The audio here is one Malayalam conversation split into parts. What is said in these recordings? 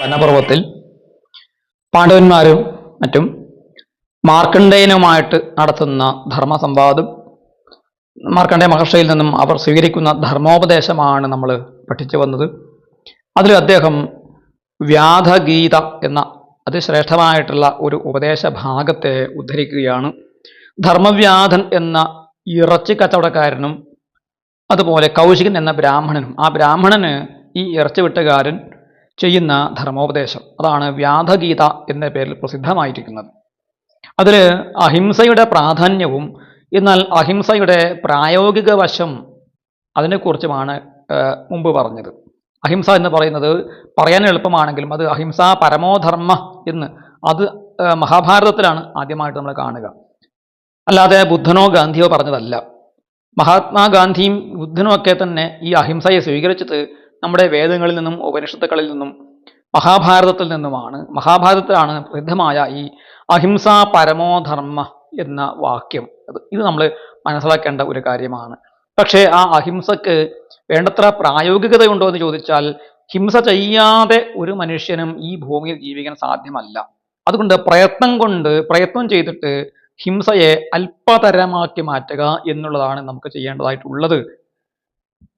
വനപർവത്തിൽ പാണ്ഡവന്മാരും മറ്റും മാർക്കണ്ഡേയനുമായിട്ട് നടത്തുന്ന ധർമ്മസംവാദം മാർക്കണ്ഡേയ മഹർഷിയിൽ നിന്നും അവർ സ്വീകരിക്കുന്ന ധർമ്മോപദേശമാണ് നമ്മൾ പഠിച്ചു വന്നത്. അതിൽ അദ്ദേഹം വ്യാധഗീത എന്ന അതിശ്രേഷ്ഠമായിട്ടുള്ള ഒരു ഉപദേശ ഭാഗത്തെ ഉദ്ധരിക്കുകയാണ്. ധർമ്മവ്യാധൻ എന്ന ഇറച്ചി കച്ചവടക്കാരനും അതുപോലെ കൗശികൻ എന്ന ബ്രാഹ്മണനും ആ ബ്രാഹ്മണന് ഈ ഇറച്ചി വെട്ടുകാരൻ ചെയ്യുന്ന ധർമ്മോപദേശം. അതാണ് വ്യാധഗീത എന്ന പേരിൽ പ്രസിദ്ധമായിരിക്കുന്നത്. അതിൽ അഹിംസയുടെ പ്രാധാന്യവും എന്നാൽ അഹിംസയുടെ പ്രായോഗിക വശം അതിനെക്കുറിച്ചുമാണ് മുമ്പ് പറഞ്ഞത്. അഹിംസ എന്ന് പറയുന്നത് പറയാൻ എളുപ്പമാണെങ്കിലും അത് അഹിംസ പരമോധർമ്മ എന്ന് അത് മഹാഭാരതത്തിലാണ് ആദ്യമായിട്ട് നമ്മൾ കാണുക. അല്ലാതെ ബുദ്ധനോ ഗാന്ധിയോ പറഞ്ഞതല്ല. മഹാത്മാഗാന്ധിയും ബുദ്ധനും ഒക്കെ തന്നെ ഈ അഹിംസയെ സ്വീകരിച്ചത് നമ്മുടെ വേദങ്ങളിൽ നിന്നും ഉപനിഷത്തുക്കളിൽ നിന്നും മഹാഭാരതത്തിൽ നിന്നുമാണ് മഹാഭാരതത്തിലാണ് പ്രസിദ്ധമായ ഈ അഹിംസ പരമോധർമ്മ എന്ന വാക്യം. അത് ഇത് നമ്മൾ മനസ്സിലാക്കേണ്ട ഒരു കാര്യമാണ്. പക്ഷേ ആ അഹിംസക്ക് വേണ്ടത്ര പ്രായോഗികതയുണ്ടോ എന്ന് ചോദിച്ചാൽ ഹിംസ ചെയ്യാതെ ഒരു മനുഷ്യനും ഈ ഭൂമിയിൽ ജീവിക്കാൻ സാധ്യമല്ല. അതുകൊണ്ട് പ്രയത്നം കൊണ്ട് പ്രയത്നം ചെയ്തിട്ട് ഹിംസയെ അല്പതരമാക്കി മാറ്റുക എന്നുള്ളതാണ് നമുക്ക് ചെയ്യേണ്ടതായിട്ടുള്ളത്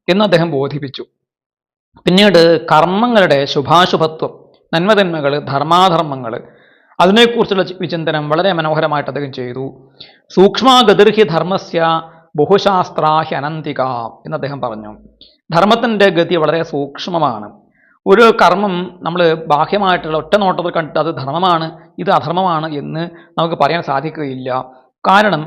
എന്ന് അദ്ദേഹം ബോധിപ്പിച്ചു. പിന്നീട് കർമ്മങ്ങളുടെ ശുഭാശുഭത്വം നന്മതന്മകൾ ധർമാധർമ്മങ്ങൾ അതിനെക്കുറിച്ചുള്ള വിചിന്തനം വളരെ മനോഹരമായിട്ട് അദ്ദേഹം ചെയ്തു. സൂക്ഷ്മഗതിർഹി ധർമ്മസ്യ ബഹുശാസ്ത്രാഹി അനന്തിക എന്ന് അദ്ദേഹം പറഞ്ഞു. ധർമ്മത്തിന്റെ ഗതി വളരെ സൂക്ഷ്മമാണ്. ഒരു കർമ്മം നമ്മൾ ബാഹ്യമായിട്ടുള്ള ഒറ്റ നോട്ടത്തിൽ കണ്ടിട്ട് അത് ധർമ്മമാണ് ഇത് അധർമ്മമാണ് എന്ന് നമുക്ക് പറയാൻ സാധിക്കുകയില്ല. കാരണം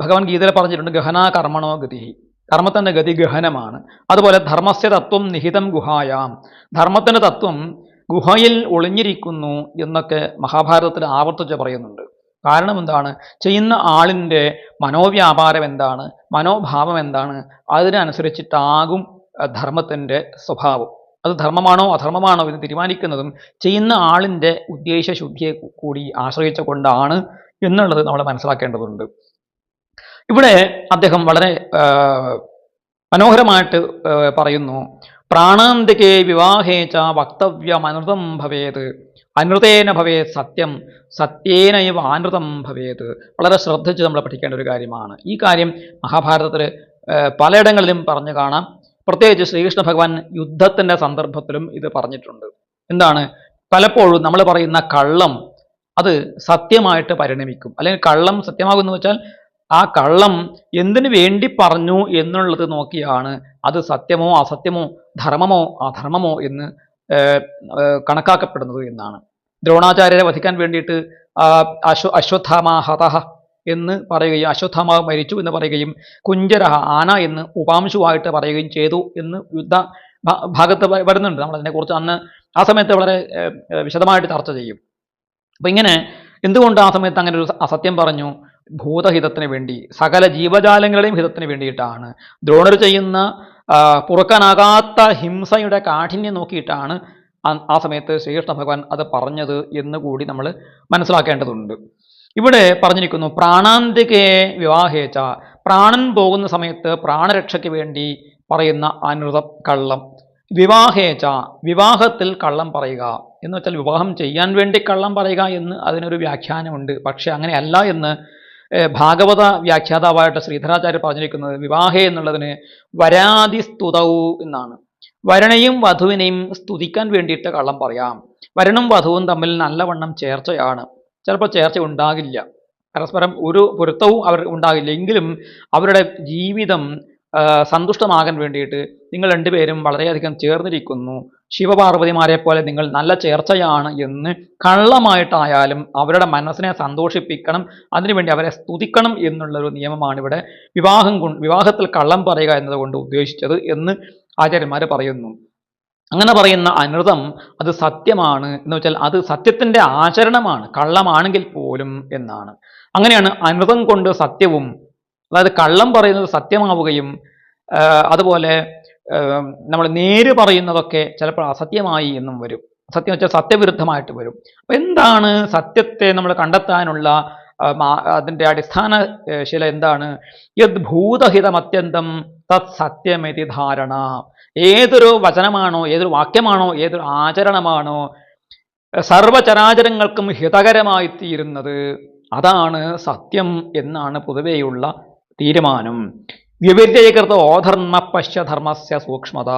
ഭഗവാൻ ഗീതയിൽ പറഞ്ഞിട്ടുണ്ട് ഗഹന കർമ്മണോ ഗതി കർമ്മത്തിന്റെ ഗതി ഗഹനമാണ് അതുപോലെ ധർമ്മസ്യ തത്വം നിഹിതം ഗുഹായാം. ധർമ്മത്തിന്റെ തത്വം ഗുഹയിൽ ഒളിഞ്ഞിരിക്കുന്നു എന്നൊക്കെ മഹാഭാരതത്തിൽ ആവർത്തിച്ച് പറയുന്നുണ്ട്. കാരണം എന്താണ്? ചെയ്യുന്ന ആളിന്റെ മനോവ്യാപാരം എന്താണ്? മനോഭാവം എന്താണ്? അതിനനുസരിച്ചിട്ടാകും ധർമ്മത്തിന്റെ സ്വഭാവം. അത് ധർമ്മമാണോ അധർമ്മമാണോ എന്ന് തീരുമാനിക്കുന്നതും ചെയ്യുന്ന ആളിന്റെ ഉദ്ദേശ ശുദ്ധിയെ കൂടി ആശ്രയിച്ചുകൊണ്ടാണ് എന്നുള്ളത് നമ്മൾ മനസ്സിലാക്കേണ്ടതുണ്ട്. ഇവിടെ അദ്ദേഹം വളരെ മനോഹരമായിട്ട് പറയുന്നു. പ്രാണാന്തികേ വിവാഹേ ച വക്തവ്യം അനൃതം ഭവേത്. അനൃതേന ഭവേ സത്യം സത്യേന ഇവ അനൃതം ഭവേത്. വളരെ ശ്രദ്ധിച്ച് നമ്മൾ പഠിക്കേണ്ട ഒരു കാര്യമാണ്. ഈ കാര്യം മഹാഭാരതത്തിൽ പലയിടങ്ങളിലും പറഞ്ഞു കാണാം. പ്രത്യേകിച്ച് ശ്രീകൃഷ്ണ ഭഗവാൻ യുദ്ധത്തിന്റെ സന്ദർഭത്തിലും ഇത് പറഞ്ഞിട്ടുണ്ട്. എന്താണ്? പലപ്പോഴും നമ്മൾ പറയുന്ന കള്ളം അത് സത്യമായിട്ട് പരിണമിക്കും. അല്ലെങ്കിൽ കള്ളം സത്യമാകുമെന്ന് വെച്ചാൽ ആ കള്ളം എന്തിനു വേണ്ടി പറഞ്ഞു എന്നുള്ളത് നോക്കിയാണ് അത് സത്യമോ അസത്യമോ ധർമ്മമോ അധർമ്മമോ എന്ന് കണക്കാക്കപ്പെടുന്നത് എന്നാണ്. ദ്രോണാചാര്യരെ വധിക്കാൻ വേണ്ടിയിട്ട് അശ്വ അശ്വത്ഥാമ എന്ന് പറയുകയും അശ്വത്ഥാമാവ് മരിച്ചു എന്ന് പറയുകയും കുഞ്ചരഹ ആന എന്ന് ഉപാംശുവായിട്ട് പറയുകയും ചെയ്തു എന്ന് യുദ്ധ ഭാഗത്ത് വരുന്നുണ്ട്. നമ്മൾ അതിനെക്കുറിച്ച് അന്ന് ആ സമയത്ത് വളരെ വിശദമായിട്ട് ചർച്ച ചെയ്യും. അപ്പൊ ഇങ്ങനെ എന്തുകൊണ്ട് ആ സമയത്ത് അങ്ങനെ ഒരു അസത്യം പറഞ്ഞു? ഭൂതഹിതത്തിന് വേണ്ടി സകല ജീവജാലങ്ങളുടെയും ഹിതത്തിന് വേണ്ടിയിട്ടാണ്. ദ്രോണർ ചെയ്യുന്ന പുറക്കാനാകാത്ത ഹിംസയുടെ കാഠിന്യം നോക്കിയിട്ടാണ് ആ- സമയത്ത് ശ്രീകൃഷ്ണ ഭഗവാൻ അത് പറഞ്ഞത് എന്ന് കൂടി നമ്മൾ മനസ്സിലാക്കേണ്ടതുണ്ട്. ഇവിടെ പറഞ്ഞിരിക്കുന്നു പ്രാണാന്തികയെ വിവാഹേച്ച പ്രാണൻ പോകുന്ന സമയത്ത് പ്രാണരക്ഷയ്ക്ക് വേണ്ടി പറയുന്ന അനൃതം കള്ളം. വിവാഹേച്ച വിവാഹത്തിൽ കള്ളം പറയുക. എന്ന് വെച്ചാൽ വിവാഹം ചെയ്യാൻ വേണ്ടി കള്ളം പറയുക എന്ന് അതിനൊരു വ്യാഖ്യാനമുണ്ട്. പക്ഷേ അങ്ങനെയല്ല എന്ന് ഭാഗവത വ്യാഖ്യാതാവായിട്ട് ശ്രീധരാചാര്യ പറഞ്ഞിരിക്കുന്നത് വിവാഹേ എന്നുള്ളതിന് വരാതി സ്തുതൗ എന്നാണ്. വരണയും വധുവിനെയും സ്തുതിക്കാൻ വേണ്ടിയിട്ട് കള്ളം പറയാം. വരണും വധുവും തമ്മിൽ നല്ലവണ്ണം ചേർച്ചയാണ്. ചിലപ്പോൾ ചേർച്ച ഉണ്ടാകില്ല. പരസ്പരം ഒരു പൊരുത്തവും അവർ ഉണ്ടാകില്ല. എങ്കിലും അവരുടെ ജീവിതം സന്തുഷ്ടമാകാൻ വേണ്ടിയിട്ട് നിങ്ങൾ രണ്ടുപേരും വളരെയധികം ചേർന്നിരിക്കുന്നു. ശിവപാർവതിമാരെ പോലെ നിങ്ങൾ നല്ല ചേർച്ചയാണ് എന്ന് കള്ളമായിട്ടായാലും അവരുടെ മനസ്സിനെ സന്തോഷിപ്പിക്കണം അതിനുവേണ്ടി അവരെ സ്തുതിക്കണം എന്നുള്ളൊരു നിയമമാണ് ഇവിടെ വിവാഹം വിവാഹത്തിൽ കള്ളം പറയുക എന്നതുകൊണ്ട് ഉദ്ദേശിച്ചത് എന്ന് ആചാര്യന്മാർ പറയുന്നു. അങ്ങനെ പറയുന്ന അനൃതം അത് സത്യമാണ് എന്ന് വെച്ചാൽ അത് സത്യത്തിന്റെ ആചരണമാണ് കള്ളമാണെങ്കിൽ പോലും എന്നാണ്. അങ്ങനെയാണ് അനൃതം കൊണ്ട് സത്യവും അതായത് കള്ളം പറയുന്നത് സത്യമാവുകയും അതുപോലെ നമ്മൾ നേര് പറയുന്നതൊക്കെ ചിലപ്പോൾ അസത്യമായി എന്നും വരും. സത്യം വെച്ചാൽ സത്യവിരുദ്ധമായിട്ട് വരും. അപ്പം എന്താണ് സത്യത്തെ നമ്മൾ കണ്ടെത്താനുള്ള അതിന്റെ അടിസ്ഥാന ശില എന്താണ്? യത് ഭൂതഹിതമത്യന്തം തത് സത്യമിതി ധാരണ. ഏതൊരു വചനമാണോ ഏതൊരു വാക്യമാണോ ഏതൊരു ആചരണമാണോ സർവചരാചരങ്ങൾക്കും ഹിതകരമായി തീരുന്നത് അതാണ് സത്യം എന്നാണ് പൊതുവെയുള്ള തീരുമാനം. വിപര്യകൃത ഓധർമ്മ പശ്യധർമ്മസ്യ സൂക്ഷ്മത.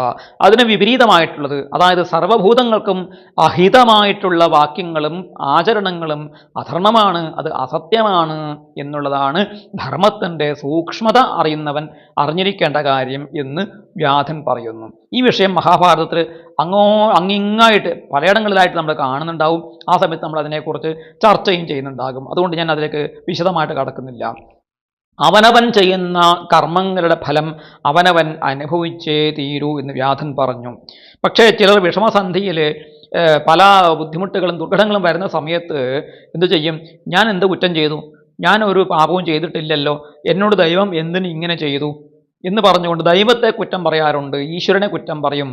അതിന് വിപരീതമായിട്ടുള്ളത് അതായത് സർവഭൂതങ്ങൾക്കും അഹിതമായിട്ടുള്ള വാക്യങ്ങളും ആചരണങ്ങളും അധർമ്മമാണ് അത് അസത്യമാണ് എന്നുള്ളതാണ് ധർമ്മത്തിന്റെ സൂക്ഷ്മത അറിയുന്നവൻ അറിഞ്ഞിരിക്കേണ്ട കാര്യം എന്ന് വ്യാധൻ പറയുന്നു. ഈ വിഷയം മഹാഭാരതത്തിൽ അങ്ങോ അങ്ങിങ്ങായിട്ട് പലയിടങ്ങളിലായിട്ട് നമ്മൾ കാണുന്നുണ്ടാവും. ആ സമയത്ത് നമ്മൾ അതിനെക്കുറിച്ച് ചർച്ചയും ചെയ്യുന്നുണ്ടാകും. അതുകൊണ്ട് ഞാൻ അതിലേക്ക് വിശദമായിട്ട് കടക്കുന്നില്ല. അവനവൻ ചെയ്യുന്ന കർമ്മങ്ങളുടെ ഫലം അവനവൻ അനുഭവിച്ചേ തീരൂ എന്ന് വ്യാധൻ പറഞ്ഞു. പക്ഷേ ചിലർ വിഷമസന്ധിയിൽ പല ബുദ്ധിമുട്ടുകളും ദുർഘടങ്ങളും വരുന്ന സമയത്ത് എന്തു ചെയ്യും? ഞാൻ എന്ത് കുറ്റം ചെയ്തു? ഞാൻ ഒരു പാപവും ചെയ്തിട്ടില്ലല്ലോ. എന്നോട് ദൈവം എന്തിന് ഇങ്ങനെ ചെയ്തു? എന്ന് പറഞ്ഞുകൊണ്ട് ദൈവത്തെ കുറ്റം പറയാറുണ്ട് ഈശ്വരനെ കുറ്റം പറയും.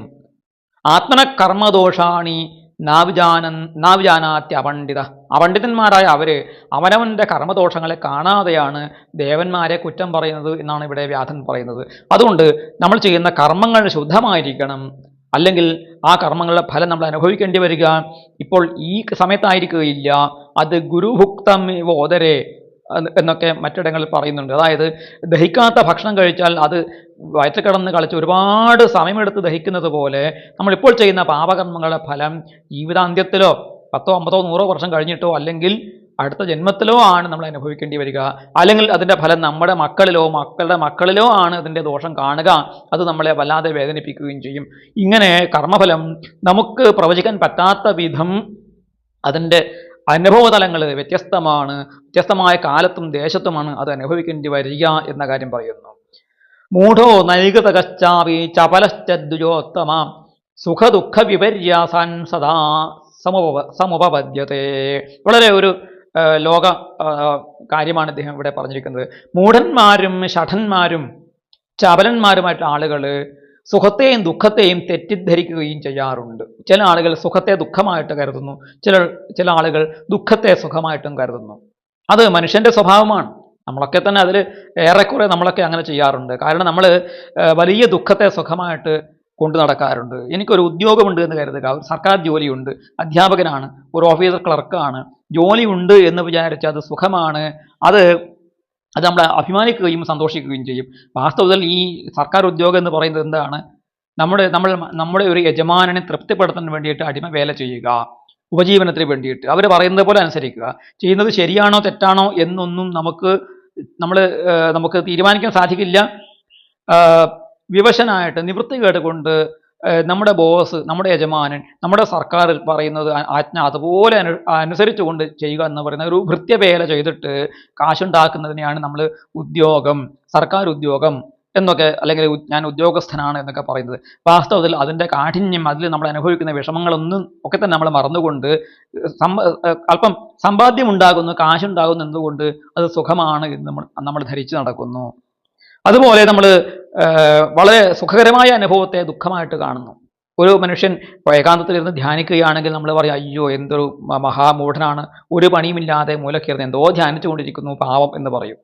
ആത്മന കർമ്മദോഷാണി നാവിജാനൻ നാവിജാനാത്യ അപണ്ഡിത. അപണ്ഡിതന്മാരായ അവർ അവനവന്റെ കർമ്മദോഷങ്ങളെ കാണാതെയാണ് ദേവന്മാരെ കുറ്റം പറയുന്നത് എന്നാണ് ഇവിടെ വ്യാധൻ പറയുന്നത്. അതുകൊണ്ട് നമ്മൾ ചെയ്യുന്ന കർമ്മങ്ങൾ ശുദ്ധമായിരിക്കണം. അല്ലെങ്കിൽ ആ കർമ്മങ്ങളുടെ ഫലം നമ്മൾ അനുഭവിക്കേണ്ടി വരിക. ഇപ്പോൾ ഈ സമയത്തായിരിക്കുകയില്ല. അത് ഗുരുഭുക്തം ഓദരെ എന്നൊക്കെ മറ്റിടങ്ങളിൽ പറയുന്നുണ്ട്. അതായത് ദഹിക്കാത്ത ഭക്ഷണം കഴിച്ചാൽ അത് വയറ്റിൽ കിടന്ന് കളിച്ച് ഒരുപാട് സമയമെടുത്ത് ദഹിക്കുന്നത് പോലെ നമ്മളിപ്പോൾ ചെയ്യുന്ന പാപകർമ്മങ്ങളുടെ ഫലം ജീവിതാന്ത്യത്തിലോ പത്തോ അമ്പതോ നൂറോ വർഷം കഴിഞ്ഞിട്ടോ അല്ലെങ്കിൽ അടുത്ത ജന്മത്തിലോ ആണ് നമ്മൾ അനുഭവിക്കേണ്ടി വരിക. അല്ലെങ്കിൽ അതിന്റെ ഫലം നമ്മുടെ മക്കളിലോ മക്കളുടെ മക്കളിലോ ആണ് അതിന്റെ ദോഷം കാണുക. അത് നമ്മളെ വല്ലാതെ വേദനിപ്പിക്കുകയും ചെയ്യും. ഇങ്ങനെ കർമ്മഫലം നമുക്ക് പ്രവചിക്കാൻ പറ്റാത്ത വിധം അതിന്റെ അനുഭവതലങ്ങൾ വ്യത്യസ്തമാണ് വ്യത്യസ്തമായ കാലത്തും ദേശത്തുമാണ് അത് അനുഭവിക്കേണ്ടി വരിക എന്ന കാര്യം പറയുന്നു. മൂഢോ നൈകതകശ്ചാവി ചപലശ്ചദ്വിജോത്തമ സുഖദുഃഖ വിപര്യാസാൻ സദാ സമുപ സമുപപദ്യത്തെ വളരെ ഒരു ലോക കാര്യമാണ് ഇദ്ദേഹം ഇവിടെ പറഞ്ഞിരിക്കുന്നത്. മൂഢന്മാരും ഷഠന്മാരും ചപലന്മാരുമായിട്ടുള്ള ആളുകൾ സുഖത്തെയും ദുഃഖത്തെയും തെറ്റിദ്ധരിക്കുകയും ചെയ്യാറുണ്ട്. ചില ആളുകൾ സുഖത്തെ ദുഃഖമായിട്ട് കരുതുന്നു. ചില ചില ആളുകൾ ദുഃഖത്തെ സുഖമായിട്ടും കരുതുന്നു. അത് മനുഷ്യന്റെ സ്വഭാവമാണ്. നമ്മളൊക്കെ തന്നെ അതിൽ ഏറെക്കുറെ നമ്മളൊക്കെ അങ്ങനെ ചെയ്യാറുണ്ട്. കാരണം നമ്മൾ വലിയ ദുഃഖത്തെ സുഖമായിട്ട് കൊണ്ടു നടക്കാറുണ്ട്. എനിക്കൊരു ഉദ്യോഗമുണ്ട് എന്ന് കരുതുക. ഒരു സർക്കാർ ജോലിയുണ്ട്. അധ്യാപകനാണ്. ഒരു ഓഫീസർ ക്ലർക്കാണ്. ജോലിയുണ്ട് എന്ന് വിചാരിച്ചാൽ അത് സുഖമാണ്. അത് അത് നമ്മൾ അഭിമാനിക്കുകയും സന്തോഷിക്കുകയും ചെയ്യും. വാസ്തവത്തിൽ ഈ സർക്കാർ ഉദ്യോഗം എന്ന് പറയുന്നത് എന്താണ്? നമ്മുടെ നമ്മൾ നമ്മുടെ ഒരു യജമാനനെ തൃപ്തിപ്പെടുത്താൻ വേണ്ടിയിട്ട് അടിമ വേല ചെയ്യുക ഉപജീവനത്തിന് വേണ്ടിയിട്ട്. അവർ പറയുന്നത് പോലെ അനുസരിക്കുക. ചെയ്യുന്നത് ശരിയാണോ തെറ്റാണോ എന്നൊന്നും നമുക്ക് നമ്മൾ നമുക്ക് തീരുമാനിക്കാൻ സാധിക്കില്ല. വിവശനായിട്ട് നിവൃത്തി കേട്ടുകൊണ്ട് നമ്മുടെ ബോസ് നമ്മുടെ യജമാനൻ നമ്മുടെ സർക്കാർ പറയുന്നത് ആജ്ഞ അതുപോലെ അനു അനുസരിച്ചുകൊണ്ട് ചെയ്യുക എന്ന് പറയുന്ന ഒരു ഭൃത്യവേല ചെയ്തിട്ട് കാശുണ്ടാക്കുന്നതിനെയാണ് നമ്മൾ ഉദ്യോഗം സർക്കാർ ഉദ്യോഗം എന്നൊക്കെ അല്ലെങ്കിൽ ഞാൻ ഉദ്യോഗസ്ഥനാണ് എന്നൊക്കെ പറയുന്നത്. വാസ്തവത്തിൽ അതിന്റെ കാഠിന്യം അതിൽ നമ്മൾ അനുഭവിക്കുന്ന വിഷമങ്ങളൊന്നും ഒക്കെ തന്നെ നമ്മൾ മറന്നുകൊണ്ട് അല്പം സമ്പാദ്യം ഉണ്ടാകുന്നു കാശുണ്ടാകുന്നു എന്നതുകൊണ്ട് അത് സുഖമാണ് എന്ന് നമ്മൾ നമ്മൾ ധരിച്ചു നടക്കുന്നു. അതുപോലെ നമ്മൾ വളരെ സുഖകരമായ അനുഭവത്തെ ദുഃഖമായിട്ട് കാണുന്നു. ഒരു മനുഷ്യൻ ഏകാന്തത്തിലിരുന്ന് ധ്യാനിക്കുകയാണെങ്കിൽ നമ്മൾ പറയും അയ്യോ എന്തൊരു മഹാമൂഢനാണ്. ഒരു പണിയുമില്ലാതെ മൂലക്കിരുന്ന് എന്തോ ധ്യാനിച്ചുകൊണ്ടിരിക്കുന്നു പാവം എന്ന് പറയും.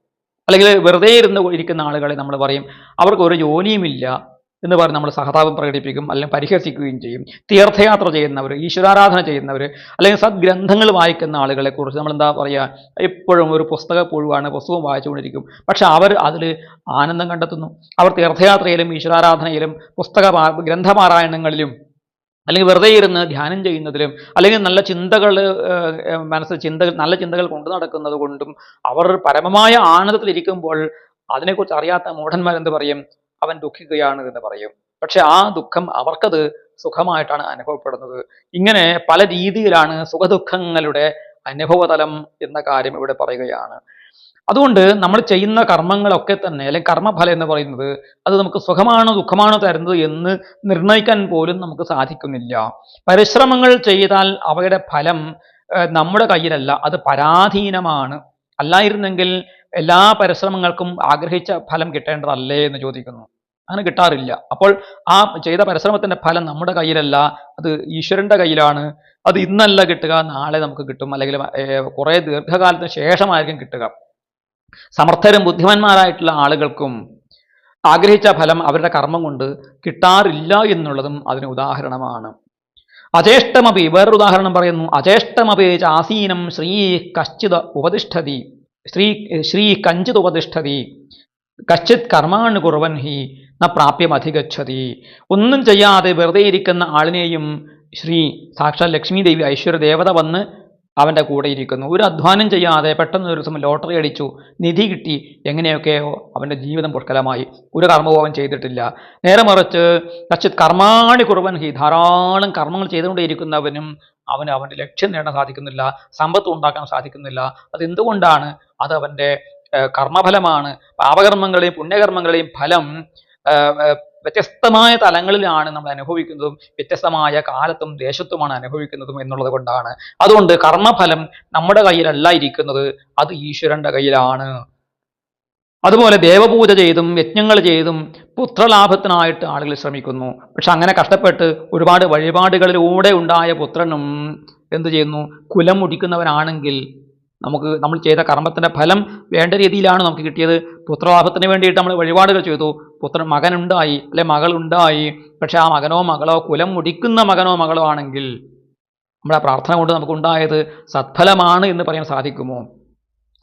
അല്ലെങ്കിൽ വെറുതെ ഇരുന്ന് ഇരിക്കുന്ന ആളുകളെ നമ്മൾ പറയും അവർക്ക് ഒരു ജോലിയുമില്ല. എന്ന് പറഞ്ഞ് നമ്മൾ സഹതാപം പ്രകടിപ്പിക്കും അല്ലെങ്കിൽ പരിഹസിക്കുകയും ചെയ്യും. തീർത്ഥയാത്ര ചെയ്യുന്നവർ ഈശ്വരാരാധന ചെയ്യുന്നവർ അല്ലെങ്കിൽ സദ്ഗ്രന്ഥങ്ങൾ വായിക്കുന്ന ആളുകളെ കുറിച്ച് നമ്മൾ എന്താ പറയുക എപ്പോഴും ഒരു പുസ്തക പുഴുവാണ് പുസ്തകം വായിച്ചുകൊണ്ടിരിക്കും. പക്ഷെ അവർ അതിൽ ആനന്ദം കണ്ടെത്തുന്നു. അവർ തീർത്ഥയാത്രയിലും ഈശ്വരാരാധനയിലും പുസ്തക ഗ്രന്ഥപാരായണങ്ങളിലും അല്ലെങ്കിൽ വെറുതെ ഇരുന്ന് ധ്യാനം ചെയ്യുന്നതിലും അല്ലെങ്കിൽ നല്ല ചിന്തകൾ മനസ്സിൽ ചിന്തകൾ നല്ല ചിന്തകൾ കൊണ്ടു നടക്കുന്നത് കൊണ്ടും അവർ പരമമായ ആനന്ദത്തിലിരിക്കുമ്പോൾ അതിനെക്കുറിച്ച് അറിയാത്ത മൂഢന്മാരെന്ത് പറയും? അവൻ ദുഃഖിക്കുകയാണ് എന്ന് പറയും. പക്ഷെ ആ ദുഃഖം അവർക്കത് സുഖമായിട്ടാണ് അനുഭവപ്പെടുന്നത്. ഇങ്ങനെ പല രീതിയിലാണ് സുഖദുഃഖങ്ങളുടെ അനുഭവതലം എന്ന കാര്യം ഇവിടെ പറയുകയാണ്. അതുകൊണ്ട് നമ്മൾ ചെയ്യുന്ന കർമ്മങ്ങളൊക്കെ തന്നെ അല്ലെങ്കിൽ കർമ്മഫലം എന്ന് പറയുന്നത് അത് നമുക്ക് സുഖമാണോ ദുഃഖമാണോ തരുന്നത് എന്ന് നിർണയിക്കാൻ പോലും നമുക്ക് സാധിക്കുന്നില്ല. പരിശ്രമങ്ങൾ ചെയ്താൽ അവയുടെ ഫലം നമ്മുടെ കയ്യിലല്ല അത് പരാധീനമാണ്. അല്ലായിരുന്നെങ്കിൽ എല്ലാ പരിശ്രമങ്ങൾക്കും ആഗ്രഹിച്ച ഫലം കിട്ടേണ്ടതല്ലേ എന്ന് ചോദിക്കുന്നു. അങ്ങനെ കിട്ടാറില്ല. അപ്പോൾ ആ ചെയ്ത പരിശ്രമത്തിന്റെ ഫലം നമ്മുടെ കയ്യിലല്ല അത് ഈശ്വരന്റെ കയ്യിലാണ്. അത് ഇന്നല്ല കിട്ടുക നാളെ നമുക്ക് കിട്ടും. അല്ലെങ്കിൽ കുറേ ദീർഘകാലത്തിന് ശേഷമായിരിക്കും കിട്ടുക. സമർത്ഥരും ബുദ്ധിമാന്മാരായിട്ടുള്ള ആളുകൾക്കും ആഗ്രഹിച്ച ഫലം അവരുടെ കർമ്മം കൊണ്ട് കിട്ടാറില്ല എന്നുള്ളതും അതിന് ഉദാഹരണമാണ്. അചേഷ്ടമപി വേറൊരു ഉദാഹരണം പറയുന്നു. അചേഷ്ടമപി ചാസീനം ശ്രീ കശ്ചിത ഉപതിഷ്ഠതി. ശ്രീ ശ്രീ കഞ്ചിത് ഉപതിഷ്ഠതി കശ്ചിത് കർമാണ് കുറവൻ ഹി ന പ്രാപ്യം അധികച്ഛതി ഒന്നും ചെയ്യാതെ വെറുതെ ഇരിക്കുന്ന ആളിനെയും ശ്രീ സാക്ഷാൽ ലക്ഷ്മി ദേവി ഐശ്വര്യ ദേവത വന്ന് അവന്റെ കൂടെ ഇരിക്കുന്നു. ഒരു അധ്വാനം ചെയ്യാതെ പെട്ടെന്ന് ഒരു ദിവസം ലോട്ടറി അടിച്ചു. നിധി കിട്ടി. എങ്ങനെയൊക്കെയോ അവന്റെ ജീവിതം പുഷ്കലമായി ഒരു കർമ്മവും അവൻ ചെയ്തിട്ടില്ല. നേരെ മറിച്ച് കച്ചിത് കർമാണി കുറവൻ ഹി ധാരാളം കർമ്മങ്ങൾ ചെയ്തുകൊണ്ടേയിരിക്കുന്നവനും അവന് അവന്റെ ലക്ഷ്യം നേടാൻ സാധിക്കുന്നില്ല. സമ്പത്ത് ഉണ്ടാക്കാൻ സാധിക്കുന്നില്ല. അതെന്തുകൊണ്ടാണ്? അത് അവന്റെ കർമ്മഫലമാണ്. പാപകർമ്മങ്ങളുടെയും പുണ്യകർമ്മങ്ങളുടെയും ഫലം വ്യത്യസ്തമായ തലങ്ങളിലാണ് നമ്മൾ അനുഭവിക്കുന്നതും വ്യത്യസ്തമായ കാലത്തും ദേശത്തുമാണ് അനുഭവിക്കുന്നതും എന്നുള്ളത് കൊണ്ടാണ്. അതുകൊണ്ട് കർമ്മഫലം നമ്മുടെ കയ്യിലല്ല ഇരിക്കുന്നത് അത് ഈശ്വരന്റെ കയ്യിലാണ്. അതുപോലെ ദേവപൂജ ചെയ്തും യജ്ഞങ്ങൾ ചെയ്തും പുത്രലാഭത്തിനായിട്ട് ആളുകൾ ശ്രമിക്കുന്നു. പക്ഷെ അങ്ങനെ കഷ്ടപ്പെട്ട് ഒരുപാട് വഴിപാടുകളിലൂടെ ഉണ്ടായ പുത്രനും എന്തു ചെയ്യുന്നു? കുലം മുടിക്കുന്നവനാണെങ്കിൽ നമുക്ക് നമ്മൾ ചെയ്ത കർമ്മത്തിന്റെ ഫലം വേണ്ട രീതിയിലാണ് നമുക്ക് കിട്ടിയത്. പുത്രലാഭത്തിന് വേണ്ടിയിട്ട് നമ്മൾ വഴിപാടുകൾ ചെയ്തു. പുത്രൻ മകനുണ്ടായി അല്ലെ മകളുണ്ടായി. പക്ഷെ ആ മകനോ മകളോ കുലം മുടിക്കുന്ന മകനോ മകളോ ആണെങ്കിൽ നമ്മുടെ പ്രാർത്ഥന കൊണ്ട് നമുക്കുണ്ടായത് സത്ഫലമാണ് എന്ന് പറയാൻ സാധിക്കുമോ?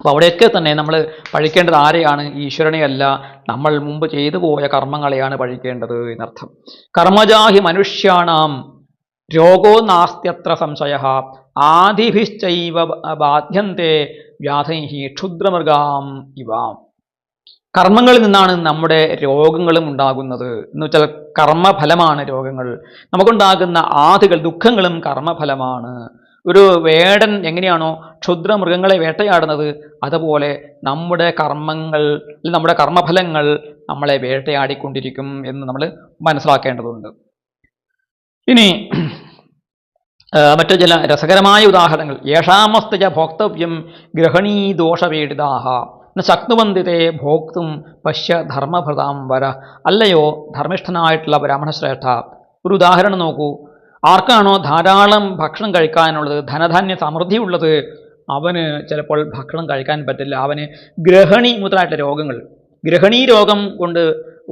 അപ്പോൾ അവിടെയൊക്കെ തന്നെ നമ്മൾ പഴിക്കേണ്ടത് ആരെയാണ്? ഈശ്വരനെയല്ല. നമ്മൾ മുമ്പ് ചെയ്തു പോയ കർമ്മങ്ങളെയാണ് പഴിക്കേണ്ടത് എന്നർത്ഥം. കർമ്മജാഹി മനുഷ്യാണാം. രോഗോ നാസ്ത്യത്ര സംശയ. ആദിഭിശ്ചൈവ ബാധ്യന്തെ വ്യാധൈ ക്ഷുദ്രമൃഗാം ഇവ. കർമ്മങ്ങളിൽ നിന്നാണ് നമ്മുടെ രോഗങ്ങളും ഉണ്ടാകുന്നത്. എന്ന് വെച്ചാൽ കർമ്മഫലമാണ് രോഗങ്ങൾ. നമുക്കുണ്ടാകുന്ന ആധികൾ ദുഃഖങ്ങളും കർമ്മഫലമാണ്. ഒരു വേടൻ എങ്ങനെയാണോ ക്ഷുദ്ര മൃഗങ്ങളെ വേട്ടയാടുന്നത് അതുപോലെ നമ്മുടെ കർമ്മങ്ങൾ നമ്മുടെ കർമ്മഫലങ്ങൾ നമ്മളെ വേട്ടയാടിക്കൊണ്ടിരിക്കും എന്ന് നമ്മൾ മനസ്സിലാക്കേണ്ടതുണ്ട്. ഇനി മറ്റു ചില രസകരമായ ഉദാഹരണങ്ങൾ. യേഷാമസ്തജ ഭോക്തവ്യം ഗ്രഹണീ ദോഷപീഡിതാഹ. ശക്നുവന്തിതേ ഭോക്തും പശ്യ ധർമ്മഭൃതാം വര. അല്ലയോ ധർമ്മിഷ്ഠനായിട്ടുള്ള ബ്രാഹ്മണശ്രേഷ്ഠ ഒരു ഉദാഹരണം നോക്കൂ. ആർക്കാണോ ധാരാളം ഭക്ഷണം കഴിക്കാനുള്ളത് ധനധാന്യ സമൃദ്ധി ഉള്ളത് അവന് ചിലപ്പോൾ ഭക്ഷണം കഴിക്കാൻ പറ്റില്ല. അവന് ഗ്രഹണി മുതലായിട്ടുള്ള രോഗങ്ങൾ ഗ്രഹണീ രോഗം കൊണ്ട്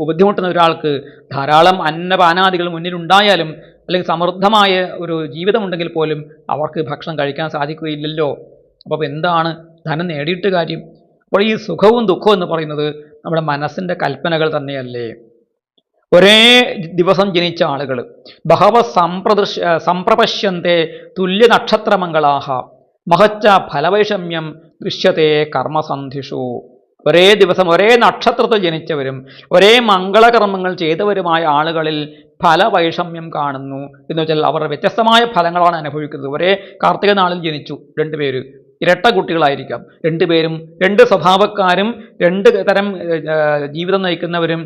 ബുദ്ധിമുട്ടുന്ന ഒരാൾക്ക് ധാരാളം അന്നപാനാദികൾ മുന്നിലുണ്ടായാലും അല്ലെങ്കിൽ സമൃദ്ധമായ ഒരു ജീവിതമുണ്ടെങ്കിൽ പോലും അവർക്ക് ഭക്ഷണം കഴിക്കാൻ സാധിക്കുകയില്ലല്ലോ. അപ്പോൾ എന്താണ് ധനം നേടിയിട്ട് കാര്യം? അപ്പോൾ ഈ സുഖവും ദുഃഖവും എന്ന് പറയുന്നത് നമ്മുടെ മനസ്സിന്റെ കൽപ്പനകൾ തന്നെയല്ലേ? ഒരേ ദിവസം ജനിച്ച ആളുകൾ. ബഹവ സംപ്രദൃശ സംപ്രപശ്യന്തെ തുല്യ നക്ഷത്രമംഗളാഹ. മഹച്ച ഫലവൈഷമ്യം ദൃശ്യത്തെ കർമ്മസന്ധിഷു. ഒരേ ദിവസം ഒരേ നക്ഷത്രത്തിൽ ജനിച്ചവരും ഒരേ മംഗളകർമ്മങ്ങൾ ചെയ്തവരുമായ ആളുകളിൽ ഫലവൈഷമ്യം കാണുന്നു. എന്ന് വെച്ചാൽ അവർ വ്യത്യസ്തമായ ഫലങ്ങളാണ് അനുഭവിക്കുന്നത്. ഒരേ കാർത്തിക നാളിൽ ജനിച്ചു രണ്ടുപേര് ഇരട്ട കുട്ടികളായിരിക്കാം. രണ്ടുപേരും രണ്ട് സ്വഭാവക്കാരും രണ്ട് തരം ജീവിതം നയിക്കുന്നവരും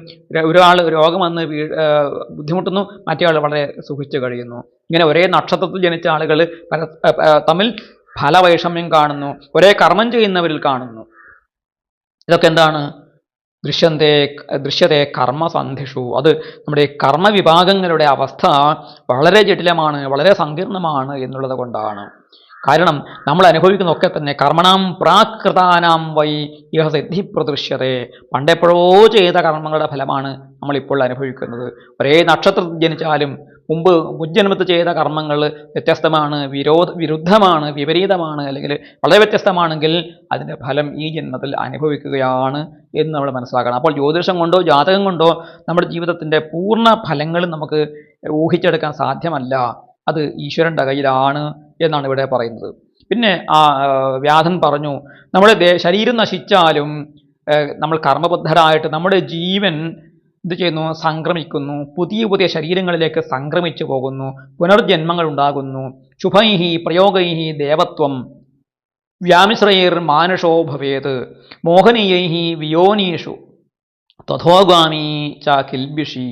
ഒരാൾ രോഗം വന്ന് ബുദ്ധിമുട്ടുന്നു മറ്റേ ആൾ വളരെ സുഖിച്ചു കഴിയുന്നു. ഇങ്ങനെ ഒരേ നക്ഷത്രത്തിൽ ജനിച്ച ആളുകൾ ഏർ, തമ്മിൽ ഫലവൈഷമ്യം കാണുന്നു ഒരേ കർമ്മം ചെയ്യുന്നവരിൽ കാണുന്നു. ഇതൊക്കെ എന്താണ്? ദൃശ്യത്തെ ദൃശ്യത്തെ കർമ്മസന്ധിഷു. അത് നമ്മുടെ കർമ്മവിഭാഗങ്ങളുടെ അവസ്ഥ വളരെ ജടിലമാണ് വളരെ സങ്കീർണമാണ് എന്നുള്ളത് കൊണ്ടാണ്. കാരണം നമ്മൾ അനുഭവിക്കുന്ന ഒക്കെ തന്നെ കർമ്മണം പ്രാകൃതാനാം വൈ ഇഹ സിദ്ധി പ്രദൃശ്യതേ. പണ്ടെപ്പോഴോ ചെയ്ത കർമ്മങ്ങളുടെ ഫലമാണ് നമ്മളിപ്പോൾ അനുഭവിക്കുന്നത്. ഒരേ നക്ഷത്രത്തിൽ ജനിച്ചാലും മുമ്പ് മുജ്ജന്മത്ത് ചെയ്ത കർമ്മങ്ങൾ വ്യത്യസ്തമാണ് വിരോധ വിരുദ്ധമാണ് വിപരീതമാണ് അല്ലെങ്കിൽ വളരെ വ്യത്യസ്തമാണെങ്കിൽ അതിന്റെ ഫലം ഈ ജന്മത്തിൽ അനുഭവിക്കുകയാണ് എന്ന് നമ്മൾ മനസ്സിലാക്കണം. അപ്പോൾ ജ്യോതിഷം കൊണ്ടോ ജാതകം കൊണ്ടോ നമ്മുടെ ജീവിതത്തിന്റെ പൂർണ ഫലങ്ങൾ നമുക്ക് ഊഹിച്ചെടുക്കാൻ സാധ്യമല്ല. അത് ഈശ്വരന്റെ കയ്യിലാണ്. എന്നാണ് ഇവിടെ പറയുന്നത്. പിന്നെ ആ വ്യാധൻ പറഞ്ഞു നമ്മുടെ ശരീരം നശിച്ചാലും നമ്മൾ കർമ്മബദ്ധരായിട്ട് നമ്മുടെ ജീവൻ എന്ത് ചെയ്യുന്നു? സംക്രമിക്കുന്നു. പുതിയ പുതിയ ശരീരങ്ങളിലേക്ക് സംക്രമിച്ചു പോകുന്നു. പുനർജന്മങ്ങൾ ഉണ്ടാകുന്നു. ശുഭൈഹി പ്രയോഗൈഹി ദേവത്വം. വ്യാമിശ്രയർ മാനുഷോ ഭവേത്. മോഹനീയൈഹി വിയോനീഷു. തഥോഗാമി ച കിൽബിഷി.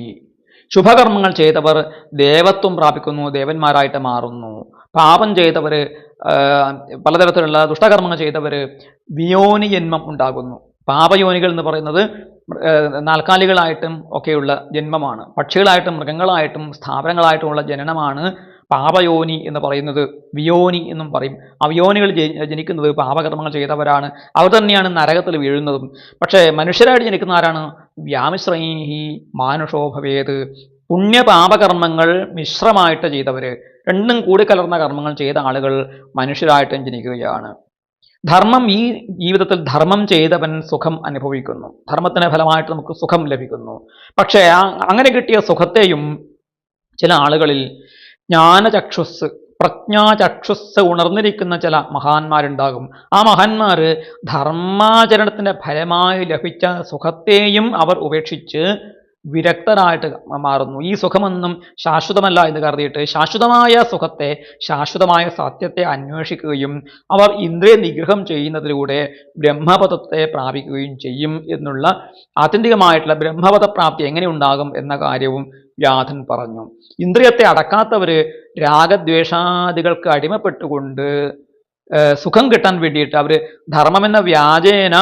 ശുഭകർമ്മങ്ങൾ ചെയ്തവർ ദേവത്വം പ്രാപിക്കുന്നു ദേവന്മാരായിട്ട് മാറുന്നു. പാപം ചെയ്തവർ പലതരത്തിലുള്ള ദുഷ്ടകർമ്മങ്ങൾ ചെയ്തവർ വിയോനിജന്മം ഉണ്ടാകുന്നു. പാപയോനികൾ എന്ന് പറയുന്നത് നാൽക്കാലികളായിട്ടും ഒക്കെയുള്ള ജന്മമാണ്. പക്ഷികളായിട്ടും മൃഗങ്ങളായിട്ടും സ്ഥാപനങ്ങളായിട്ടുമുള്ള ജനനമാണ് പാപയോനി എന്ന് പറയുന്നത്. വിയോനി എന്നും പറയും. ആ വിയോനികൾ ജനിക്കുന്നത് പാപകർമ്മങ്ങൾ ചെയ്തവരാണ്. അവർ തന്നെയാണ് നരകത്തിൽ വീഴുന്നതും. പക്ഷേ മനുഷ്യരായിട്ട് ജനിക്കുന്ന ആരാണ് വ്യാമിശ്രൈഹി മാനുഷോ ഭവേത് പുണ്യപാപകർമ്മങ്ങൾ മിശ്രമായിട്ട് ചെയ്തവർ രണ്ടും കൂടി കലർന്ന കർമ്മങ്ങൾ ചെയ്ത ആളുകൾ മനുഷ്യരായിട്ടും ജനിക്കുകയാണ്. ധർമ്മം ഈ ജീവിതത്തിൽ ധർമ്മം ചെയ്തവൻ സുഖം അനുഭവിക്കുന്നു. ധർമ്മത്തിന് ഫലമായിട്ട് നമുക്ക് സുഖം ലഭിക്കുന്നു. പക്ഷേ അങ്ങനെ കിട്ടിയ സുഖത്തെയും ചില ആളുകളിൽ ജ്ഞാനചക്ഷുസ് പ്രജ്ഞാചക്ഷുസ് ഉണർന്നിരിക്കുന്ന ചില മഹാന്മാരുണ്ടാകും. ആ മഹാന്മാർ ധർമാചരണത്തിന്റെ ഫലമായി ലഭിച്ച സുഖത്തെയും അവർ ഉപേക്ഷിച്ച് വിരക്തരായിട്ട് മാറുന്നു. ഈ സുഖമൊന്നും ശാശ്വതമല്ല എന്ന് കരുതിയിട്ട് ശാശ്വതമായ സുഖത്തെ ശാശ്വതമായ സത്യത്തെ അന്വേഷിക്കുകയും അവർ ഇന്ദ്രിയ നിഗ്രഹം ചെയ്യുന്നതിലൂടെ ബ്രഹ്മപദത്തെ പ്രാപിക്കുകയും ചെയ്യും എന്നുള്ള ആത്യന്തികമായിട്ടുള്ള ബ്രഹ്മപദ പ്രാപ്തി എങ്ങനെ ഉണ്ടാകും എന്ന കാര്യവും വ്യാധൻ പറഞ്ഞു. ഇന്ദ്രിയത്തെ അടക്കാത്തവർ രാഗദ്വേഷാദികൾക്ക് അടിമപ്പെട്ടുകൊണ്ട് സുഖം കിട്ടാൻ വേണ്ടിയിട്ട് അവർ ധർമ്മമെന്ന വ്യാജേന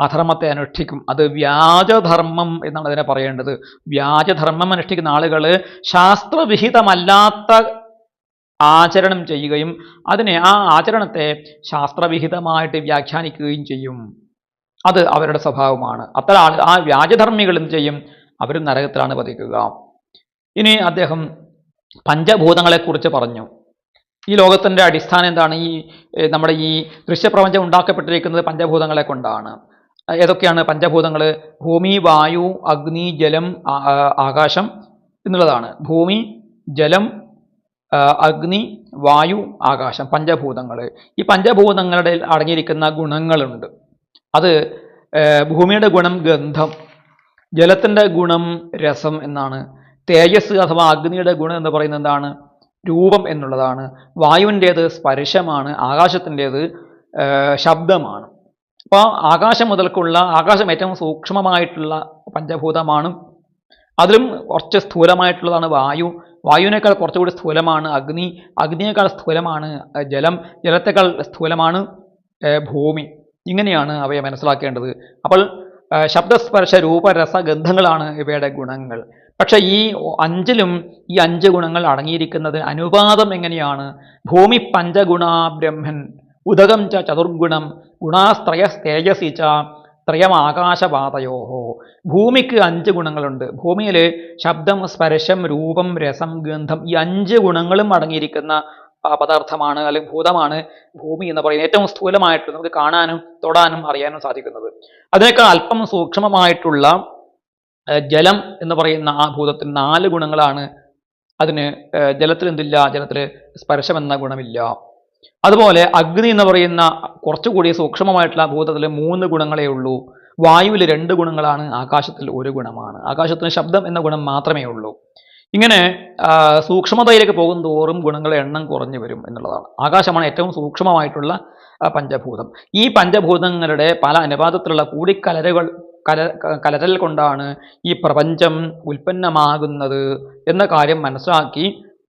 അധർമ്മത്തെ അനുഷ്ഠിക്കും. അത് വ്യാജധർമ്മം എന്നാണ് അതിനെ പറയേണ്ടത്. വ്യാജധർമ്മം അനുഷ്ഠിക്കുന്ന ആളുകൾ ശാസ്ത്രവിഹിതമല്ലാത്ത ആചരണം ചെയ്യുകയും അതിനെ ആ ആചരണത്തെ ശാസ്ത്രവിഹിതമായിട്ട് വ്യാഖ്യാനിക്കുകയും ചെയ്യും. അത് അവരുടെ സ്വഭാവമാണ്. അത്ര ആൾ ആ വ്യാജധർമ്മികൾ എന്ത് ചെയ്യും? അവരും നരകത്തിലാണ് പതിക്കുക. ഇനി അദ്ദേഹം പഞ്ചഭൂതങ്ങളെക്കുറിച്ച് പറഞ്ഞു. ഈ ലോകത്തിന്റെ അടിസ്ഥാനം എന്താണ്? ഈ നമ്മുടെ ഈ ദൃശ്യപ്രപഞ്ചം ഉണ്ടാക്കപ്പെട്ടിരിക്കുന്നത് പഞ്ചഭൂതങ്ങളെ കൊണ്ടാണ്. ഏതൊക്കെയാണ് പഞ്ചഭൂതങ്ങൾ ഭൂമി വായു അഗ്നി ജലം ആകാശം എന്നുള്ളതാണ്. ഭൂമി ജലം അഗ്നി വായു ആകാശം പഞ്ചഭൂതങ്ങൾ ഈ പഞ്ചഭൂതങ്ങളുടെ അടങ്ങിയിരിക്കുന്ന ഗുണങ്ങളുണ്ട്. അത് ഭൂമിയുടെ ഗുണം ഗന്ധം ജലത്തിന്റെ ഗുണം രസം എന്നാണ്. തേജസ് അഥവാ അഗ്നിയുടെ ഗുണം എന്ന് പറയുന്നത് എന്താണ്? രൂപം എന്നുള്ളതാണ്. വായുവിന്റേത് സ്പർശമാണ് ആകാശത്തിന്റേത് ശബ്ദമാണ്. അപ്പോൾ ആകാശം മുതൽക്കുള്ള ആകാശം ഏറ്റവും സൂക്ഷ്മമായിട്ടുള്ള പഞ്ചഭൂതമാണ്. അതിലും കുറച്ച് സ്ഥൂലമായിട്ടുള്ളതാണ് വായു. വായുവിനേക്കാൾ കുറച്ചുകൂടി സ്ഥൂലമാണ് അഗ്നി. അഗ്നിയേക്കാൾ സ്ഥൂലമാണ് ജലം. ജലത്തേക്കാൾ സ്ഥൂലമാണ് ഭൂമി. ഇങ്ങനെയാണ് അവയെ മനസ്സിലാക്കേണ്ടത്. അപ്പോൾ ശബ്ദസ്പർശ രൂപരസ ഗന്ധങ്ങളാണ് ഇവയുടെ ഗുണങ്ങൾ. പക്ഷെ ഈ അഞ്ചിലും ഈ അഞ്ച് ഗുണങ്ങൾ അടങ്ങിയിരിക്കുന്നത് അനുപാതം എങ്ങനെയാണ്? ഭൂമി പഞ്ചഗുണാ ബ്രഹ്മൻ ഉദകം ച ചതുർഗുണം ഗുണാസ്ത്രയ തേജസി ച ത്രയമാകാശപാതയോ. ഭൂമിക്ക് അഞ്ച് ഗുണങ്ങളുണ്ട്. ഭൂമിയിൽ ശബ്ദം സ്പർശം രൂപം രസം ഗന്ധം ഈ അഞ്ച് ഗുണങ്ങളും അടങ്ങിയിരിക്കുന്ന പദാർത്ഥമാണ് അല്ലെങ്കിൽ ഭൂതമാണ് ഭൂമി എന്ന് പറയുന്നത് ഏറ്റവും സ്ഥൂലമായിട്ട് നമുക്ക് കാണാനും തൊടാനും അറിയാനും സാധിക്കുന്നത്. അതിനേക്കാൾ അല്പം സൂക്ഷ്മമായിട്ടുള്ള ജലം എന്ന് പറയുന്ന ആ ഭൂതത്തിന് നാല് ഗുണങ്ങളാണ് അതിന് ജലത്തിൽ എന്തില്ല ജലത്തിൽ സ്പർശം എന്ന ഗുണമില്ല. അതുപോലെ അഗ്നി എന്ന് പറയുന്ന കുറച്ചുകൂടി സൂക്ഷ്മമായിട്ടുള്ള ഭൂതത്തിൽ മൂന്ന് ഗുണങ്ങളേ ഉള്ളൂ. വായുവിൽ രണ്ട് ഗുണങ്ങളാണ് ആകാശത്തിൽ ഒരു ഗുണമാണ്. ആകാശത്തിന് ശബ്ദം എന്ന ഗുണം മാത്രമേ ഉള്ളൂ. ഇങ്ങനെ സൂക്ഷ്മതയിലേക്ക് പോകും തോറും ഗുണങ്ങളുടെ എണ്ണം കുറഞ്ഞു വരും എന്നുള്ളതാണ്. ആകാശമാണ് ഏറ്റവും സൂക്ഷ്മമായിട്ടുള്ള പഞ്ചഭൂതം. ഈ പഞ്ചഭൂതങ്ങളുടെ പല അനുപാതത്തിലുള്ള കൂടിക്കലരുകൾ കല കലരൽ കൊണ്ടാണ് ഈ പ്രപഞ്ചം ഉൽപ്പന്നമാകുന്നത് എന്ന കാര്യം മനസ്സിലാക്കി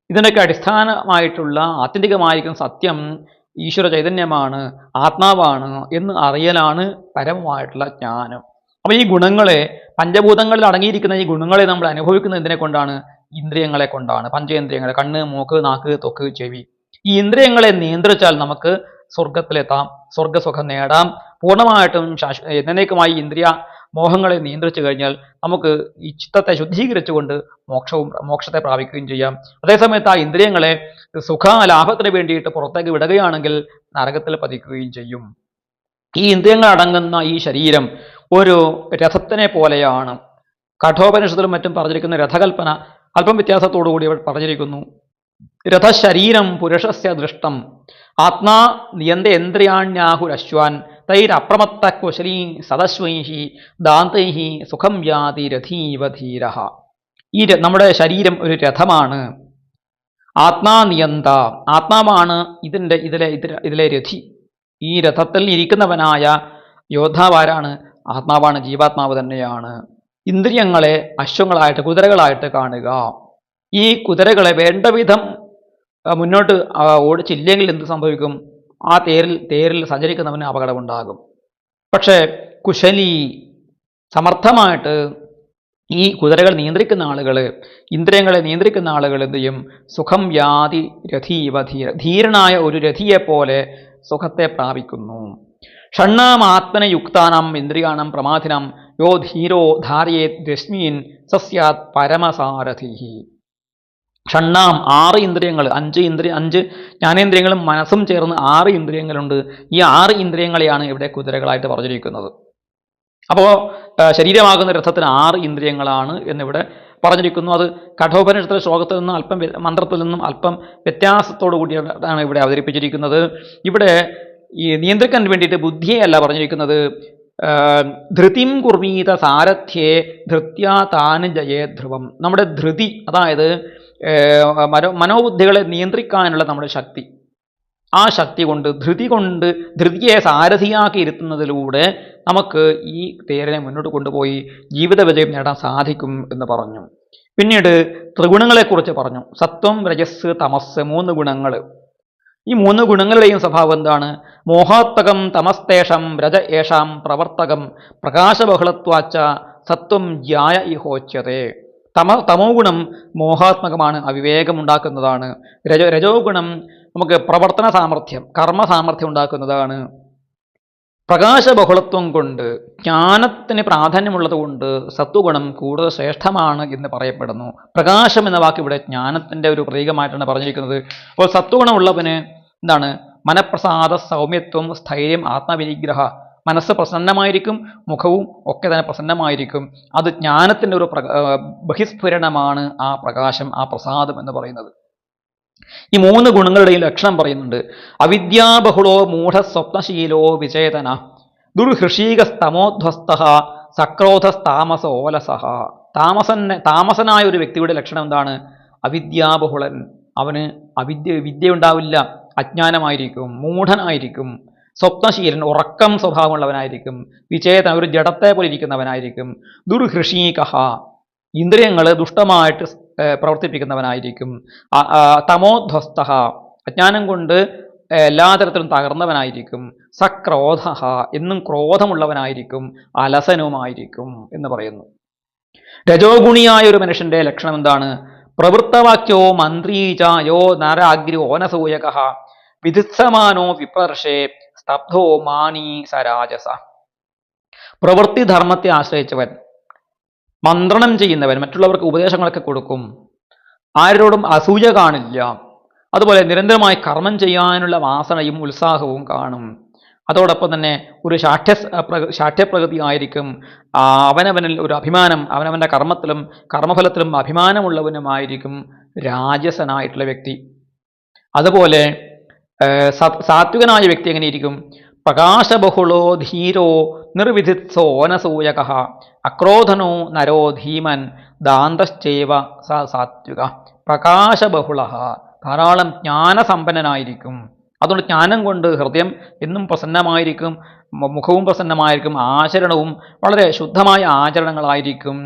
ഇതിനൊക്കെ അടിസ്ഥാനമായിട്ടുള്ള ആത്യന്തികമായിരിക്കുന്ന സത്യം ഈശ്വര ചൈതന്യമാണ് ആത്മാവാണ് എന്ന് അറിയലാണ് പരമമായിട്ടുള്ള ജ്ഞാനം. അപ്പോൾ ഈ ഗുണങ്ങളെ പഞ്ചഭൂതങ്ങളിൽ അടങ്ങിയിരിക്കുന്ന ഈ ഗുണങ്ങളെ നമ്മൾ അനുഭവിക്കുന്നത് എന്തിനെ കൊണ്ടാണ്? ഇന്ദ്രിയങ്ങളെ കൊണ്ടാണ്. പഞ്ചേന്ദ്രിയങ്ങളെ കണ്ണ് മൂക്ക് നാക്ക് തൊക്ക് ചെവി. ഈ ഇന്ദ്രിയങ്ങളെ നിയന്ത്രിച്ചാൽ നമുക്ക് സ്വർഗത്തിലെത്താം സ്വർഗസുഖം നേടാം. പൂർണമായിട്ടും ശാശ്വ എന്നേക്കുമായി ഇന്ദ്രിയ മോഹങ്ങളെ നിയന്ത്രിച്ചു കഴിഞ്ഞാൽ നമുക്ക് ഈ ചിത്തത്തെ ശുദ്ധീകരിച്ചുകൊണ്ട് മോക്ഷവും മോക്ഷത്തെ പ്രാപിക്കുകയും ചെയ്യാം. അതേസമയത്ത് ആ ഇന്ദ്രിയങ്ങളെ സുഖ ലാഭത്തിന് വേണ്ടിയിട്ട് പുറത്തേക്ക് വിടുകയാണെങ്കിൽ നരകത്തിൽ പതിക്കുകയും ചെയ്യും. ഈ ഇന്ദ്രിയങ്ങൾ അടങ്ങുന്ന ഈ ശരീരം ഒരു രഥത്തിനെ പോലെയാണ്. കഠോപനിഷത്തിലും മറ്റും പറഞ്ഞിരിക്കുന്ന രഥകൽപ്പന അല്പം വ്യത്യാസത്തോടു കൂടി ഇവിടെ പറഞ്ഞിരിക്കുന്നു. രഥശരീരം പുരുഷസ്യ ദൃഷ്ടം. ആത്മാ നിയന്ത്രേന്ദ്രിയാണ്യാഹുരശ്വാൻ തൈരപ്രമത്ത കുശലീ സദശ്വൈഹി ദാന്തൈഹി സുഖം വ്യാതി രഥീവ ധീര ഈ നമ്മുടെ ശരീരം ഒരു രഥമാണ്. ആത്മാനിയന്ത ആത്മാവാണ് ഇതിന്റെ ഇതിലെ ഇതിലെ രഥി. ഈ രഥത്തിൽ ഇരിക്കുന്നവനായ യോദ്ധാവാരാണ്. ആത്മാവാണ് ജീവാത്മാവ് തന്നെയാണ്. ഇന്ദ്രിയങ്ങളെ അശ്വങ്ങളായിട്ട് കുതിരകളായിട്ട് കാണുക. ഈ കുതിരകളെ വേണ്ട വിധം മുന്നോട്ട് ഓടിച്ചില്ലെങ്കിൽ എന്ത് സംഭവിക്കും? ആ തേരിൽ തേരിൽ സഞ്ചരിക്കുന്നവന് അപകടമുണ്ടാകും. പക്ഷേ കുശലി സമർത്ഥമായിട്ട് ഈ കുതിരകൾ നിയന്ത്രിക്കുന്ന ആളുകൾ ഇന്ദ്രിയങ്ങളെ നിയന്ത്രിക്കുന്ന ആളുകൾ എന്ത് ചെയ്യും? സുഖം വ്യാധി രഥീവ ധീര ധീരനായ ഒരു രഥിയെപ്പോലെ സുഖത്തെ പ്രാപിക്കുന്നു. ഷണ്ണാമാത്മനയുക്താനാം ഇന്ദ്രിയാണം പ്രമാഥിനം യോ ധീരോ ധാരയേ രശ്മീൻ സസ്യാത് പരമസാരഥി. ഷണ്ണാം ആറ് ഇന്ദ്രിയങ്ങൾ അഞ്ച് ഇന്ദ്രിയ അഞ്ച് ജ്ഞാനേന്ദ്രിയങ്ങളും മനസ്സും ചേർന്ന് ആറ് ഇന്ദ്രിയങ്ങളുണ്ട്. ഈ ആറ് ഇന്ദ്രിയങ്ങളെയാണ് ഇവിടെ കുതിരകളായിട്ട് പറഞ്ഞിരിക്കുന്നത്. അപ്പോൾ ശരീരമാകുന്ന രഥത്തിന് ആറ് ഇന്ദ്രിയങ്ങളാണ് എന്നിവിടെ പറഞ്ഞിരിക്കുന്നു. അത് കഠോപനിഷത്തിലെ ശ്ലോകത്തിൽ നിന്നും അല്പം മന്ത്രത്തിൽ നിന്നും അല്പം വ്യത്യാസത്തോടു കൂടിയാണ് ഇവിടെ അവതരിപ്പിച്ചിരിക്കുന്നത്. ഇവിടെ ഈ നിയന്ത്രിക്കാൻ വേണ്ടിയിട്ട് ബുദ്ധിയെയല്ല പറഞ്ഞിരിക്കുന്നത്. ധൃതിം കുർമീത സാരഥ്യേ ധൃത്യാ താന് ജയേ ധ്രുവം. നമ്മുടെ ധൃതി അതായത് മനോ മനോബുദ്ധികളെ നിയന്ത്രിക്കാനുള്ള നമ്മുടെ ശക്തി. ആ ശക്തി കൊണ്ട് ധൃതി കൊണ്ട് ധൃതിയെ സാരഥിയാക്കി ഇരുത്തുന്നതിലൂടെ നമുക്ക് ഈ തേരനെ മുന്നോട്ട് കൊണ്ടുപോയി ജീവിത വിജയം നേടാൻ സാധിക്കും എന്ന് പറഞ്ഞു. പിന്നീട് ത്രിഗുണങ്ങളെക്കുറിച്ച് പറഞ്ഞു. സത്വം രജസ് തമസ് മൂന്ന് ഗുണങ്ങൾ. ഈ മൂന്ന് ഗുണങ്ങളുടെയും സ്വഭാവം എന്താണ്? മോഹാത്മകം തമസ്തേഷം രജ ഏഷാം പ്രവർത്തകം പ്രകാശബഹളത്വാച്ച സത്വം ജ്യായ ഇഹോച്യതേ. തമ തമോ ഗുണം മോഹാത്മകമാണ് അവിവേകമുണ്ടാക്കുന്നതാണ്. രജ രജോ ഗുണം നമുക്ക് പ്രവർത്തന സാമർഥ്യം കർമ്മ സാമർഥ്യം ഉണ്ടാക്കുന്നതാണ്. പ്രകാശബഹുളത്വം കൊണ്ട് ജ്ഞാനത്തിന് പ്രാധാന്യമുള്ളത് കൊണ്ട് സത്വഗുണം കൂടുതൽ ശ്രേഷ്ഠമാണ് എന്ന് പറയപ്പെടുന്നു. പ്രകാശം എന്ന വാക്ക് ഇവിടെ ജ്ഞാനത്തിന്റെ ഒരു പ്രതീകമായിട്ടാണ് പറഞ്ഞിരിക്കുന്നത്. അപ്പോൾ സത്വഗുണമുള്ളവന് എന്താണ്? മനപ്രസാദ സൗമ്യത്വം സ്ഥൈര്യം ആത്മവിനിഗ്രഹ മനസ്സ് പ്രസന്നമായിരിക്കും മുഖവും ഒക്കെ തന്നെ പ്രസന്നമായിരിക്കും. അത് ജ്ഞാനത്തിന്റെ ഒരു ബഹിസ്ഫുരണമാണ് ആ പ്രകാശം ആ പ്രസാദം എന്ന് പറയുന്നത്. ഈ മൂന്ന് ഗുണങ്ങളുടെയും ലക്ഷണം പറയുന്നുണ്ട്. അവിദ്യാബഹുളോ മൂഢസ്വപ്നശീലോ വിചേതന. ദുർഹൃഷീകസ്തമോധ്വസ്ത സക്രോധസ്താമസോലസഹ താമസന് താമസനായ ഒരു വ്യക്തിയുടെ ലക്ഷണം എന്താണ്? അവിദ്യാബഹുളൻ അവന് അവിദ്യ വിദ്യ ഉണ്ടാവില്ല. അജ്ഞാനമായിരിക്കും മൂഢനായിരിക്കും. സ്വപ്നശീലൻ ഉറക്കം സ്വഭാവമുള്ളവനായിരിക്കും. വിചേതന ഒരു ജഡത്തെ പോലെ ഇരിക്കുന്നവനായിരിക്കും. ദുർഹൃഷീകഹ ഇന്ദ്രിയങ്ങൾ ദുഷ്ടമായിട്ട് പ്രവർത്തിപ്പിക്കുന്നവനായിരിക്കും. തമോധ്വസ്ത അജ്ഞാനം കൊണ്ട് എല്ലാ തരത്തിലും തകർന്നവനായിരിക്കും. സക്രോധ എന്നും ക്രോധമുള്ളവനായിരിക്കും. അലസനുമായിരിക്കും എന്ന് പറയുന്നു. രജോഗുണിയായ ഒരു മനുഷ്യന്റെ ലക്ഷണം എന്താണ്? പ്രവൃത്തവാക്യോ മന്ത്രീച യോ നരാഗ്രി ഓനസൂയക വിധിത്സമാനോ വിപ്രർഷേ സ്തബ്ധോ മാനീ സരാജസ പ്രവൃത്തി ധർമ്മത്തെ ആശ്രയിച്ചവൻ മന്ത്രണം ചെയ്യുന്നവൻ മറ്റുള്ളവർക്ക് ഉപദേശങ്ങളൊക്കെ കൊടുക്കും. ആരോടും അസൂയ കാണില്ല. അതുപോലെ നിരന്തരമായി കർമ്മം ചെയ്യാനുള്ള വാസനയും ഉത്സാഹവും കാണും. അതോടൊപ്പം തന്നെ ഒരു ശാഠ്യ ശാഠ്യപ്രകൃതി ആയിരിക്കും. അവനവനിൽ ഒരു അഭിമാനം അവനവന്റെ കർമ്മത്തിലും കർമ്മഫലത്തിലും അഭിമാനമുള്ളവനുമായിരിക്കും രാജസനായിട്ടുള്ള വ്യക്തി. അതുപോലെ സാത്വികനായ വ്യക്തി എങ്ങനെയിരിക്കും? പ്രകാശബഹുളോ ധീരോ നിർവിധിത്സോനസൂയക അക്രോധനോ നരോ ധീമൻ ദാന്തശ്ചേവ സ സാത്വിക. പ്രകാശബഹുള ധാരാളം ജ്ഞാനസമ്പന്നനായിരിക്കും. അതുകൊണ്ട് ജ്ഞാനം കൊണ്ട് ഹൃദയം എന്നും പ്രസന്നമായിരിക്കും. മുഖവും പ്രസന്നമായിരിക്കും ആചരണവും വളരെ ശുദ്ധമായ ആചരണങ്ങളായിരിക്കും.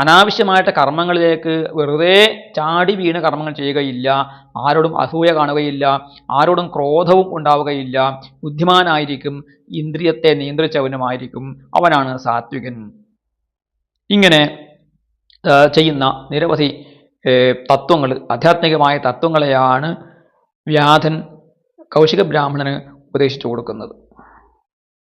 അനാവശ്യമായിട്ട് കർമ്മങ്ങളിലേക്ക് വെറുതെ ചാടി വീണ് കർമ്മങ്ങൾ ചെയ്യുകയില്ല ആരോടും അസൂയ കാണുകയില്ല ആരോടും ക്രോധവും ഉണ്ടാവുകയില്ല ബുദ്ധിമാനായിരിക്കും ഇന്ദ്രിയത്തെ നിയന്ത്രിച്ചവനുമായിരിക്കും അവനാണ് സാത്വികൻ. ഇങ്ങനെ ചെയ്യുന്ന നിരവധി തത്വങ്ങൾ ആധ്യാത്മികമായ തത്വങ്ങളെയാണ് വ്യാധൻ കൗശിക ബ്രാഹ്മണന് ഉപദേശിച്ചു കൊടുക്കുന്നത്.